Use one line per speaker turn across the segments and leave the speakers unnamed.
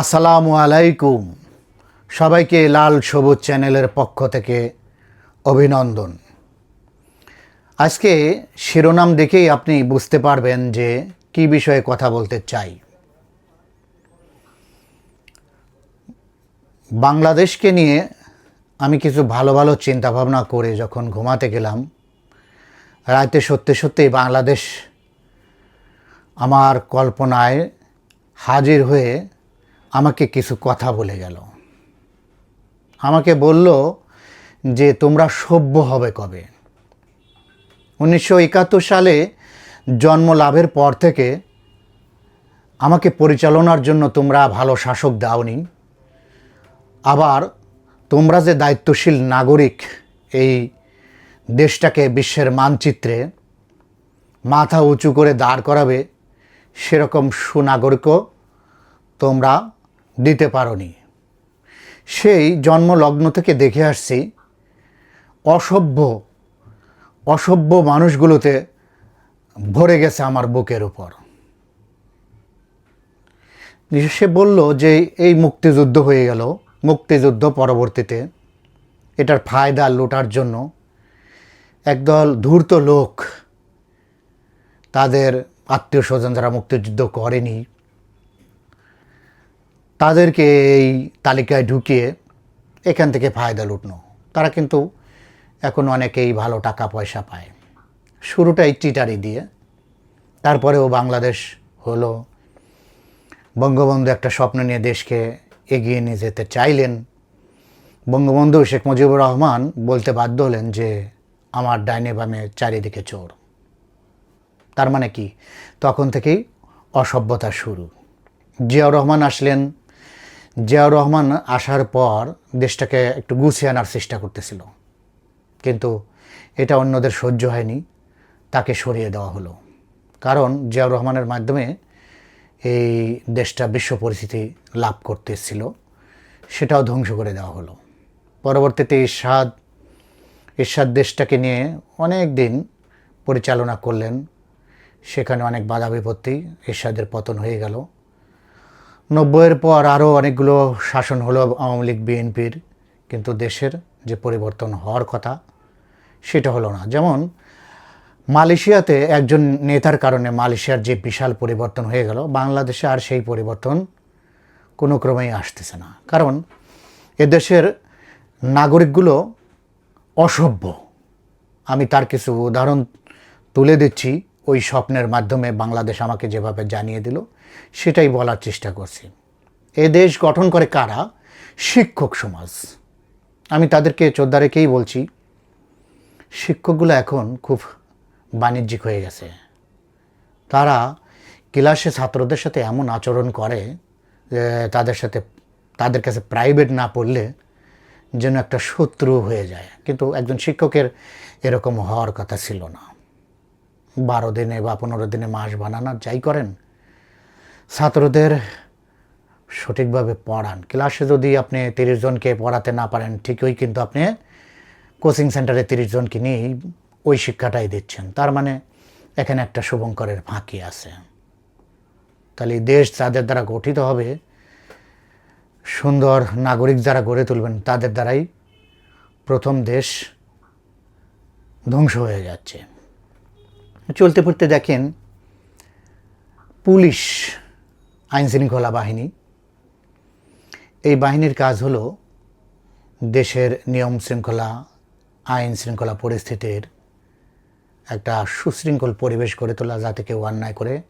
আসসালামু আলাইকুম। সবাইকে লাল সবুজ চ্যানেলের পক্ষ থেকে অভিনন্দন। আজকে শিরোনাম দেখেই আপনি বুঝতে পারবেন যে কি বিষয়ে কথা বলতে চাই। বাংলাদেশকে নিয়ে আমি কিছু ভালো ভালো চিন্তাভাবনা করে যখন ঘুমাতে গেলাম, রাতে সত্যি সত্যি বাংলাদেশ আমার কল্পনায় হাজির হয়ে আমাকে কিছু কথা বলে গেল। আমাকে বলল যে তোমরা সভ্য হবে কবে? উনিশশো একাত্তর সালে জন্ম লাভের পর থেকে আমাকে পরিচালনার জন্য তোমরা ভালো শাসক দাওনি। আবার তোমরা যে দায়িত্বশীল নাগরিক এই দেশটাকে বিশ্বের মানচিত্রে মাথা উঁচু করে দাঁড় করাবে, সেরকম সুনাগরিকও তোমরা দিতে পারোনি। সেই জন্মলগ্ন থেকে দেখে আসছি, অসভ্য অসভ্য মানুষগুলোতে ভরে গেছে আমার বুকের উপর। সে বলল যে এই মুক্তিযুদ্ধ হয়ে গেল, মুক্তিযুদ্ধ পরবর্তীতে। এটার ফায়দা লোটার জন্য। একদল ধূর্ত লোক তাদের আত্মীয় স্বজন যারা মুক্তিযুদ্ধ করেনি তাদেরকে এই তালিকায় ঢুকিয়ে এখান থেকে ফায়দা লুটনো। তারা কিন্তু এখন অনেকেই ভালো টাকা পয়সা পায়। শুরুটাই চিটারি দিয়ে, তারপরেও বাংলাদেশ হলো বঙ্গবন্ধু একটা স্বপ্ন নিয়ে দেশকে এগিয়ে নিয়ে যেতে চাইলেন। বঙ্গবন্ধু শেখ মুজিবুর রহমান বলতে বাধ্য হলেন যে, আমার ডাইনে বামে চারিদিকে চোর। তার মানে কি? তখন থেকেই অসভ্যতা শুরু। জিয়াউর রহমান আসলেন জিয়াউর রহমান আসার পর দেশটাকে একটু গুছিয়ে আনার চেষ্টা করতেছিল। কিন্তু এটা অন্যদের সহ্য হয়নি, তাকে সরিয়ে দেওয়া হলো। কারণ জিয়াউর রহমানের মাধ্যমে এই দেশটা বিশ্ব পরিস্থিতি লাভ করতেছিল, সেটাও ধ্বংস করে দেওয়া হলো। পরবর্তীতে ইরশাদ ইরশাদ দেশটাকে নিয়ে অনেক দিন পরিচালনা করলেন, সেখানে অনেক বাধা বিপত্তি, ইরশাদের পতন হয়ে গেল। নব্বইয়ের পর আরও অনেকগুলো শাসন হলো আওয়ামী লীগ, বিএনপির। কিন্তু দেশের যে পরিবর্তন হওয়ার কথা, সেটা হলো না। যেমন, মালয়েশিয়াতে একজন নেতার কারণে মালয়েশিয়ার যে বিশাল পরিবর্তন হয়ে গেল, বাংলাদেশে আর সেই পরিবর্তন কোনো ক্রমেই আসতেছে না। কারণ, এদেশের নাগরিকগুলো অসভ্য। আমি তার কিছু উদাহরণ তুলে দিচ্ছি। ওই স্বপ্নের মাধ্যমে বাংলাদেশ আমাকে যেভাবে জানিয়ে দিল, সেটাই বলার চেষ্টা করছি। এ দেশ গঠন করে কারা? শিক্ষক সমাজ। আমি তাদেরকে চোদ্দারেকেই বলছি, শিক্ষকগুলো এখন খুব বাণিজ্যিক হয়ে গেছে। তারা ক্লাসে ছাত্রদের সাথে এমন আচরণ করে, যে তাদের সাথে, তাদের কাছে প্রাইভেট না পড়লে যেন একটা শত্রু হয়ে যায়। কিন্তু একজন শিক্ষকের এরকম হওয়ার কথা ছিল না। বারো দিনে বা পনেরো দিনে মাস বানানোর যাই করেন, ছাত্রদের সঠিকভাবে পড়ান। ক্লাসে যদি আপনি তিরিশ জনকে পড়াতে না পারেন, ঠিকই কিন্তু আপনি কোচিং সেন্টারে তিরিশ জনকে নিয়েই ওই শিক্ষাটাই দিচ্ছেন। তার মানে এখানে একটা শুভঙ্করের ফাঁকি আছে। তাহলে দেশ যাদের দ্বারা গঠিত হবে, সুন্দর নাগরিক যারা গড়ে তুলবেন, তাদের দ্বারাই প্রথম দেশ ধ্বংস হয়ে যাচ্ছে। চলতে পড়তে দেখেন পুলিশ আইনশৃঙ্খলা বাহিনী। এই বাহিনীর কাজ হলো দেশের নিয়ম শৃঙ্খলা, আইন শৃঙ্খলা পরিস্থিতির একটা সুশৃঙ্খল পরিবেশ গড়ে তোলা যাতে কেউ অন্যায় করে,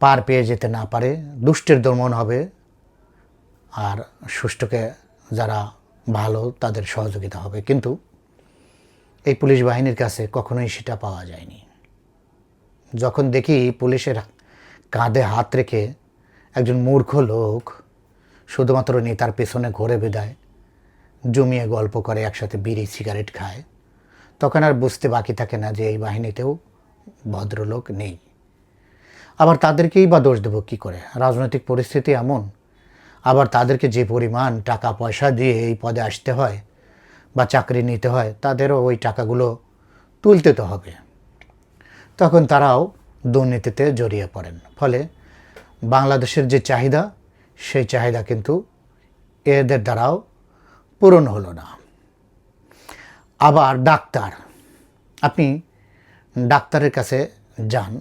পার পেয়ে যেতে না পারে, দুষ্টের দমন হবে, আর সুষ্ঠুকে যারা ভালো তাদের সহযোগিতা হবে। কিন্তু এই পুলিশ বাহিনীর কাছে কখনোই সেটা পাওয়া যায়নি। যখন দেখি পুলিশের কাঁধে হাত রেখে একজন মূর্খ লোক শুধুমাত্র নেতার পেছনে ঘুরে বেদায় জমিয়ে গল্প করে, একসাথে বিড়ি, সিগারেট খায়, তখন আর বুঝতে বাকি থাকে না যে এই বাহিনীতেও ভদ্রলোক নেই। আবার তাদেরকেই বা দোষ দেবো কী করে? রাজনৈতিক পরিস্থিতি এমন। আবার তাদেরকে যে পরিমাণ টাকা পয়সা দিয়ে এই পদে আসতে হয় বা চাকরি নিতে হয়, তাদেরও ওই টাকাগুলো তুলতে তো হবে। তখন তারাও দুর্নীতিতে জড়িয়ে পড়েন। ফলে বাংলাদেশের যে চাহিদা, সেই চাহিদা কিন্তু এদের দ্বারাও পূরণ হলো না। আবার ডাক্তার, আপনি ডাক্তারের কাছে যান,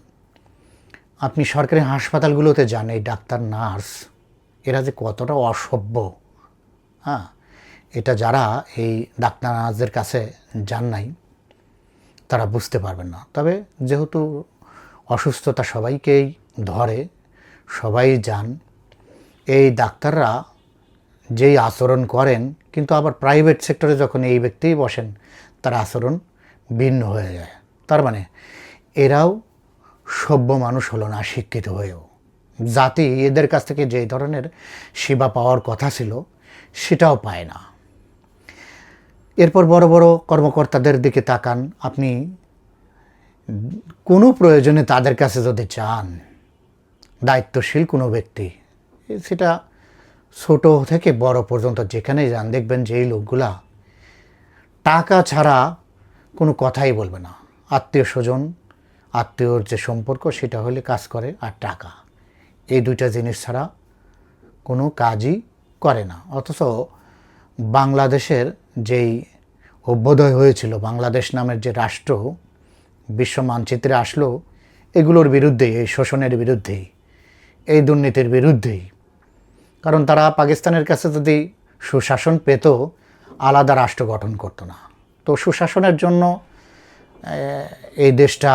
আপনি সরকারি হাসপাতালগুলোতে যান, এই ডাক্তার, নার্স, এরা যে কতটা অসভ্য হ্যাঁ? এটা যারা এই ডাক্তার, নার্সদের কাছে যান নাই তারা বুঝতে পারবেন না। তবে যেহেতু অসুস্থতা সবাইকেই ধরে, সবাই যান, এই ডাক্তাররা যেই আচরণ করেন, কিন্তু আবার প্রাইভেট সেক্টরে যখন এই ব্যক্তিই বসেন, তার আচরণ ভিন্ন হয়ে যায়। তার মানে এরাও সভ্য মানুষ হলো না, শিক্ষিত হয়েও। জাতি এদের কাছ থেকে যে ধরনের সেবা পাওয়ার কথা ছিল, সেটাও পায় না। এরপর বড় বড় কর্মকর্তাদের দিকে তাকান। আপনি কোনো প্রয়োজনে তাদের কাছে যদি চান, দায়িত্বশীল কোনো ব্যক্তি, সেটা ছোট থেকে বড় পর্যন্ত যেখানেই যান, দেখবেন যে এই লোকগুলা টাকা ছাড়া কোনো কথাই বলবে না। আত্মীয় স্বজন, আত্মীয়র যে সম্পর্ক, সেটা হলে কাজ করে আর টাকা। এই দুইটা জিনিস ছাড়া কোনো কাজই করে না। অথচ বাংলাদেশের যেই অভ্যুদয় হয়েছিল, বাংলাদেশ নামের যে রাষ্ট্র, বিশ্ব মানচিত্রে আসলো, এগুলোর বিরুদ্ধেই এই শোষণের বিরুদ্ধেই, এই দুর্নীতির বিরুদ্ধেই। কারণ তারা পাকিস্তানের কাছে যদি সুশাসন পেত, আলাদা রাষ্ট্র গঠন করতো না। তো সুশাসনের জন্য এই দেশটা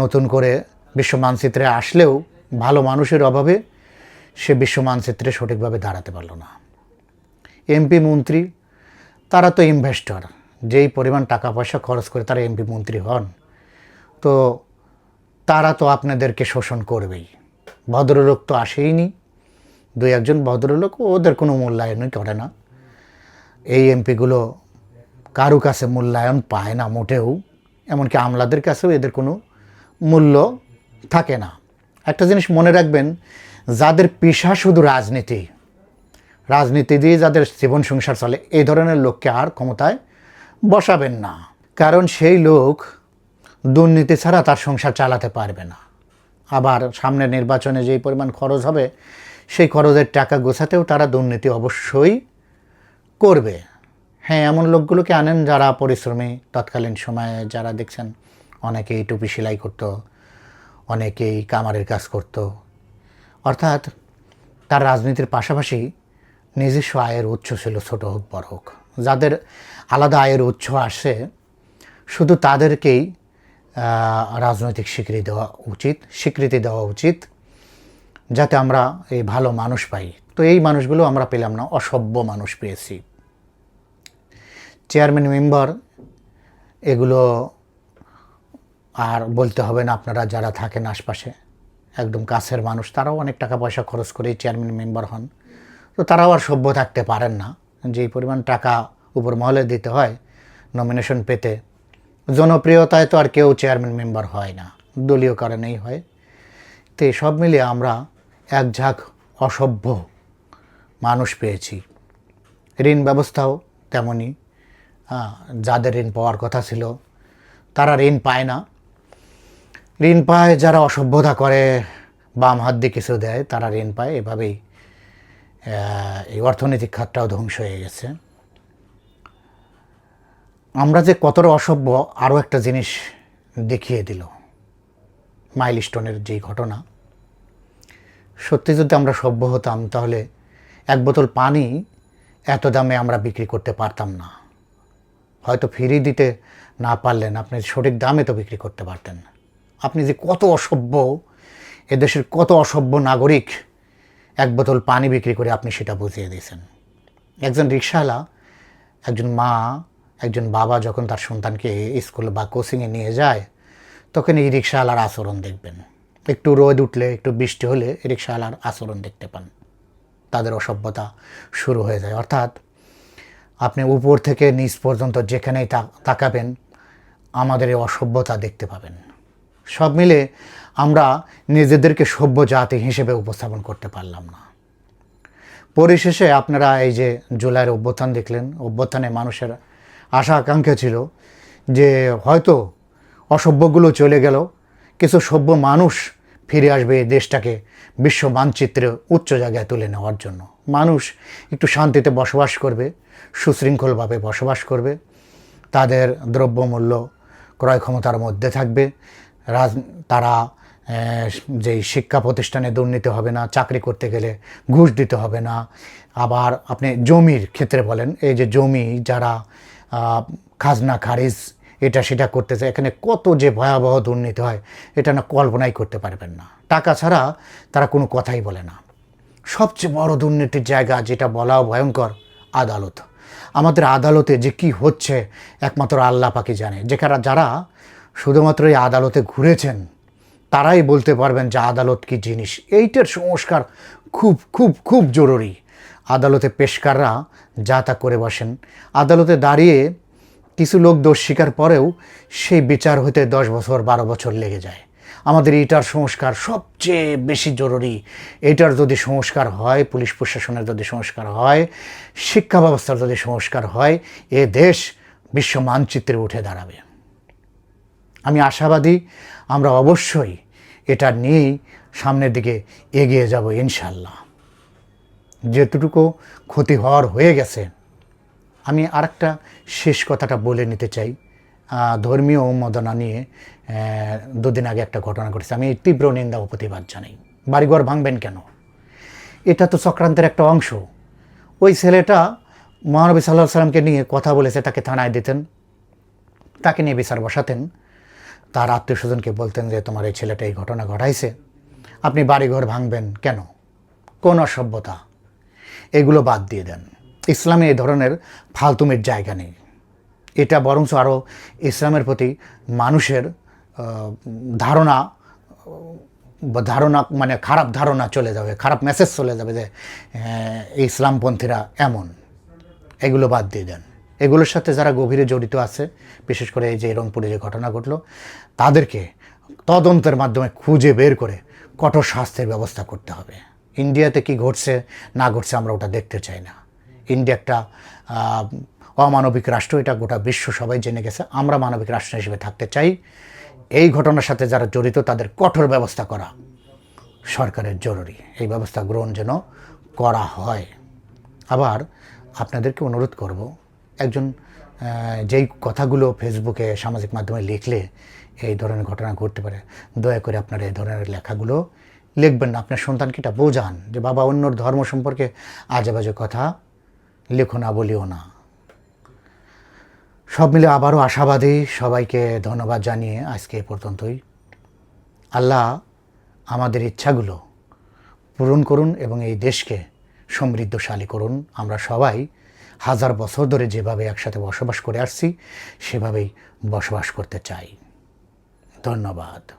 নতুন করে বিশ্ব মানচিত্রে আসলেও, ভালো মানুষের অভাবে সে বিশ্ব মানচিত্রে সঠিকভাবে দাঁড়াতে পারল না। এমপি মন্ত্রী, তারা তো ইনভেস্টর যেই পরিমাণ টাকা পয়সা খরচ করে তারা এমপি মন্ত্রী হন, তো তারা তো আপনাদেরকে শোষণ করবেই। ভদ্রলোক তো আসেইনি দু একজন ভদ্রলোক, ওদের কোনো মূল্যায়নই করে না। এই এমপিগুলো কারু কাছে মূল্যায়ন পায় না মোটেও, এমনকি আমলাদের কাছেও এদের কোনো মূল্য থাকে না। একটা জিনিস মনে রাখবেন, যাদের পেশা শুধু রাজনীতি রাজনীতি দিয়ে যাদের জীবন সংসার চলে, এই ধরনের লোককে আর ক্ষমতায় বসাবেন না। কারণ সেই লোক দুর্নীতি ছাড়া তার সংসার চালাতে পারবে না। আবার সামনের নির্বাচনে যেই পরিমাণ খরচ হবে, সেই খরচের টাকা গোছাতেও তারা দুর্নীতি অবশ্যই করবে। হ্যাঁ এমন লোকগুলোকে আনেন যারা পরিশ্রমী, তৎকালীন সময়ে যারা দেখছেন, অনেকেই টুপি সেলাই করতো, অনেকেই কামারের কাজ করত। অর্থাৎ তার রাজনীতির পাশাপাশি নিজস্ব আয়ের উৎস ছিল ছোট হোক, বড় হোক। যাদের আলাদা আয়ের উৎস আসে, শুধু তাদেরকেই রাজনৈতিক স্বীকৃতি দেওয়া উচিত, স্বীকৃতি দেওয়া উচিত, যাতে আমরা এই ভালো মানুষ পাই। তো এই মানুষগুলো আমরা পেলাম না, অসভ্য মানুষ পেয়েছি। চেয়ারম্যান মেম্বার, এগুলো আর বলতে হবে না, আপনারা যারা থাকেন আশপাশে, একদম কাছের মানুষ, তারাও অনেক টাকা পয়সা খরচ করেই চেয়ারম্যান মেম্বার হন। তো তারাও আর সভ্য থাকতে পারেন না। যেই পরিমাণ টাকা উপর মহলে দিতে হয় নমিনেশন পেতে, জনপ্রিয়তায় তো আর কেউ চেয়ারম্যান মেম্বার হয় না। দলীয় কারণেই হয়। তো সব মিলিয়ে আমরা এক ঝাঁক অসভ্য মানুষ পেয়েছি। ঋণ ব্যবস্থাও তেমনই যাদের ঋণ পাওয়ার কথা ছিল, তারা ঋণ পায় না। ঋণ পায়, যারা অসভ্যতা করে, বাম হাত দিয়ে কিছু দেয়, তারা ঋণ পায়। এভাবেই এই অর্থনৈতিক খাতটাও ধ্বংস হয়ে গেছে। আমরা যে কতটা অসভ্য, আরও একটা জিনিস দেখিয়ে দিল মাইলস্টোনের যেই ঘটনা। সত্যি যদি আমরা সভ্য হতাম, তাহলে এক বোতল পানি এত দামে আমরা বিক্রি করতে পারতাম না। হয়তো ফিরিয়ে দিতে না পারলেন, আপনি সঠিক দামে তো বিক্রি করতে পারতেন। আপনি যে কত অসভ্য, এদেশের কত অসভ্য নাগরিক এক বোতল পানি বিক্রি করে আপনি সেটা বুঝিয়ে দিয়েছেন। একজন রিক্সাওয়ালা একজন মা, একজন বাবা যখন তার সন্তানকে স্কুল বা কোচিংয়ে নিয়ে যায়, তখন এই রিক্সাওয়ালার আচরণ দেখবেন। একটু রোদ উঠলে, একটু বৃষ্টি হলে রিক্সাওয়ালার আচরণ দেখতে পান। তাদের অসভ্যতা শুরু হয়ে যায়। অর্থাৎ আপনি উপর থেকে নিচ পর্যন্ত যেখানেই তাকাবেন, আমাদের এই অসভ্যতা দেখতে পাবেন। সব মিলে আমরা নিজেদেরকে সভ্য জাতি হিসেবে উপস্থাপন করতে পারলাম না। পরিশেষে আপনারা এই যে জুলাইয়ের অভ্যুত্থান দেখলেন, অভ্যুত্থানে মানুষের আশা আকাঙ্ক্ষা ছিল যে হয়তো অসভ্যগুলো চলে গেল, কিছু সভ্য মানুষ ফিরে আসবে এই দেশটাকে বিশ্ব মানচিত্রে উচ্চ জায়গায় তুলে নেওয়ার জন্য। মানুষ একটু শান্তিতে বসবাস করবে, সুশৃঙ্খলভাবে বসবাস করবে, তাদের দ্রব্যমূল্য ক্রয় ক্ষমতার মধ্যে থাকবে রাজ, তারা যেই শিক্ষা প্রতিষ্ঠানে দুর্নীতি হবে না, চাকরি করতে গেলে ঘুষ দিতে হবে না। আবার আপনি জমির ক্ষেত্রে বলেন, এই যে জমি যারা খাজনা খারিজ, এটা সেটা করতেছে, এখানে কত যে ভয়াবহ দুর্নীতি হয়, এটা না কল্পনাই করতে পারবেন না। টাকা ছাড়া তারা কোনো কথাই বলে না। সবচেয়ে বড় দুর্নীতির জায়গা যেটা বলাও ভয়ঙ্কর, আদালত। আমাদের আদালতে যে কি হচ্ছে, একমাত্র আল্লাহ পাকি জানে। যেখানে যারা শুধুমাত্র এই আদালতে ঘুরেছেন, তারাই বলতে পারবেন যে আদালত কি জিনিস। এইটার সংস্কার খুব খুব খুব জরুরি। আদালতে পেশকাররা যা তা করে বসেন। আদালতে দাঁড়িয়ে কিছু লোক দোষ স্বীকার পরেও সেই বিচার হতে দশ বছর, বারো বছর লেগে যায়। আমাদের এটার সংস্কার সবচেয়ে বেশি জরুরি। এটার যদি সংস্কার হয়, পুলিশ প্রশাসনের যদি সংস্কার হয়, শিক্ষা ব্যবস্থার যদি সংস্কার হয়, এ দেশ বিশ্ব মানচিত্রে উঠে দাঁড়াবে। আমি আশাবাদী, আমরা অবশ্যই এটা নিয়েই সামনের দিকে এগিয়ে যাব ইনশাল্লাহ যেটুকু ক্ষতি হওয়ার হয়ে গেছে, আমি আরেকটা শেষ কথাটা বলে নিতে চাই। ধর্মীয় উন্মাদনা নিয়ে দুদিন আগে একটা ঘটনা ঘটেছে, আমি তীব্র নিন্দা ও প্রতিবাদ জানাই। বাড়িঘর ভাঙবেন কেন? এটা তো চক্রান্তের একটা অংশ। ওই ছেলেটা মহানবী সাল্লাহ সাল্লামকে নিয়ে কথা বলেছে, তাকে থানায় দিতেন, তাকে নিয়ে বিচার বসাতেন। তার আত্মীয় স্বজনকে বলতেন যে, তোমার এই ছেলেটা এই ঘটনা ঘটাইছে। আপনি বাড়িঘর ভাঙবেন কেন? কোন অসভ্যতা? এগুলো বাদ দিয়ে দেন। ইসলামে এই ধরনের ফালতুমের জায়গা নেই। এটা বরঞ্চ আরও ইসলামের প্রতি মানুষের ধারণা ধারণা মানে খারাপ ধারণা চলে যাবে, খারাপ মেসেজ চলে যাবে যে ইসলামপন্থীরা এমন। এগুলো বাদ দিয়ে দেন। এগুলোর সাথে যারা গভীরে জড়িত আছে, বিশেষ করে এই যে রংপুরে যে ঘটনা ঘটলো, তাদেরকে তদন্তের মাধ্যমে খুঁজে বের করে কঠোর শাস্তির ব্যবস্থা করতে হবে। ইন্ডিয়াতে কি ঘটছে, না ঘটছে আমরা ওটা দেখতে চাই না। ইন্ডিয়া একটা অমানবিক রাষ্ট্র, এটা গোটা বিশ্ব সবাই জেনে গেছে। আমরা মানবিক রাষ্ট্র হিসেবে থাকতে চাই। এই ঘটনার সাথে যারা জড়িত, তাদের কঠোর ব্যবস্থা করা সরকারের জরুরি। এই ব্যবস্থা গ্রহণ যেন করা হয়। আবার আপনাদেরকে অনুরোধ করব একজন যেই কথাগুলো ফেসবুকে সামাজিক মাধ্যমে লিখলে এই ধরনের ঘটনা ঘটতে পারে, দয়া করে আপনারা এই ধরনের লেখাগুলো লিখবেন না। আপনার সন্তানকে এটা বোঝান যে, বাবা, অন্যর ধর্ম সম্পর্কে আজে বাজে কথা লেখো না, বলিও না। সব মিলে আবারও আশাবাদী, সবাইকে ধন্যবাদ জানিয়ে আজকে এ পর্যন্তই। আল্লাহ আমাদের ইচ্ছাগুলো পূরণ করুন এবং এই দেশকে সমৃদ্ধশালী করুন। আমরা সবাই হাজার বছর ধরে যেভাবে একসাথে বসবাস করে আসছি সেভাবেই বসবাস করতে চাই। ধন্যবাদ।